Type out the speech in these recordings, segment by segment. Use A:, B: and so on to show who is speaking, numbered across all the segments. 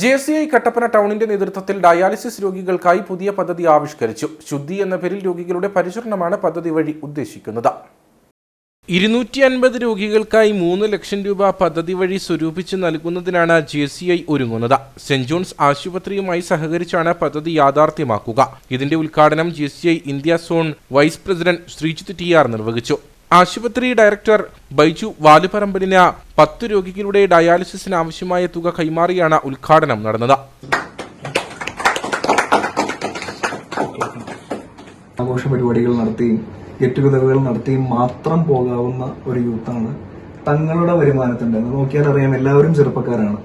A: J C I Kattappana ടൗണിന്റെ നേതൃത്വത്തിൽ dialysis രോഗികൾക്കായി പുതിയ പദ്ധതി ആവിഷ്കരിച്ചു. ശുദ്ധി എന്ന പേരിൽ രോഗികളുടെ പരിചരണമാണ് പദ്ധതി വഴി ഉദ്ദേശിക്കുന്നത്. ഇരുന്നൂറ്റി അൻപത് രോഗികൾക്കായി മൂന്ന് ലക്ഷം രൂപ പദ്ധതി വഴി സ്വരൂപിച്ച് നൽകുന്നതിനാണ് ജെ സി ഐ ഒരുങ്ങുന്നത്. സെന്റ് ജോൺസ് ആശുപത്രിയുമായി സഹകരിച്ചാണ് പദ്ധതി യാഥാർത്ഥ്യമാക്കുക. ഇതിന്റെ ഉദ്ഘാടനം J C I India zone vice president Sreejith T R നിർവഹിച്ചു. ആശുപത്രി ഡയറക്ടർ ബൈജു വാലുപറമ്പലിന് പത്ത് രോഗികളുടെ ഡയാലിസിസിന് ആവശ്യമായ തുക കൈമാറിയാണ് ഉദ്ഘാടനം നടന്നത്.
B: ആഘോഷ പരിപാടികൾ നടത്തിയും ഗെറ്റ് ടുഗതറുകൾ നടത്തിയും മാത്രം പോകാവുന്ന ഒരു യൂത്താണ് തങ്ങളുടെ വരുമാനത്തിന്റെ നോക്കിയാൽ അറിയാം എല്ലാവരും ചെറുപ്പക്കാരാണ്.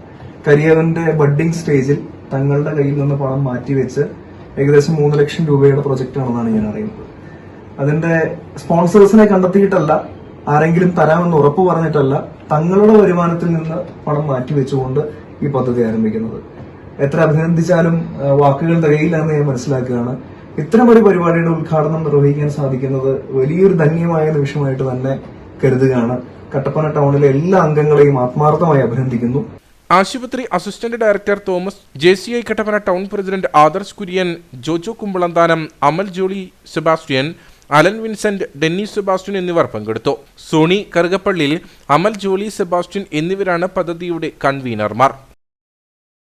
B: കരിയറിന്റെ ബഡ്ഡിംഗ് സ്റ്റേജിൽ തങ്ങളുടെ കയ്യിൽ നിന്ന് പണം മാറ്റിവെച്ച് ഏകദേശം മൂന്ന് ലക്ഷം രൂപയുടെ പ്രൊജക്റ്റ് ആണെന്നാണ് ഞാൻ അറിയുന്നത്. അതിന്റെ സ്പോൺസേഴ്സിനെ കണ്ടെത്തിയിട്ടല്ല ആരെങ്കിലും തരാമെന്ന് ഉറപ്പ് പറഞ്ഞിട്ടല്ല തങ്ങളുടെ വരുമാനത്തിൽ നിന്ന് പണം മാറ്റിവെച്ചുകൊണ്ട് ഈ പദ്ധതി ആരംഭിക്കുന്നത്. എത്ര അഭിനന്ദിച്ചാലും വാക്കുകൾ തികയില്ല എന്ന് ഞാൻ മനസ്സിലാക്കുകയാണ്. ഇത്തരമൊരു പരിപാടിയുടെ ഉദ്ഘാടനം നിർവഹിക്കാൻ സാധിക്കുന്നത് വലിയൊരു ധന്യമായ നിമിഷമായിട്ട് തന്നെ കരുതുകയാണ്. കട്ടപ്പന ടൗണിലെ എല്ലാ അംഗങ്ങളെയും ആത്മാർത്ഥമായി അഭിനന്ദിക്കുന്നു.
A: ആശുപത്രി assistant director Thomas J C I Kattappana town president Adarsh Kurian Jojo Kumbalanthanam Amal Jolly Sebastian Alan Vincent Dennis Sebastian എന്നിവർ പങ്കെടുത്തു. സോണി കറുകപ്പള്ളിയിൽ അമൽ ജോളി സെബാസ്റ്റ്യൻ എന്നിവരാണ് പദ്ധതിയുടെ കൺവീനർമാർ.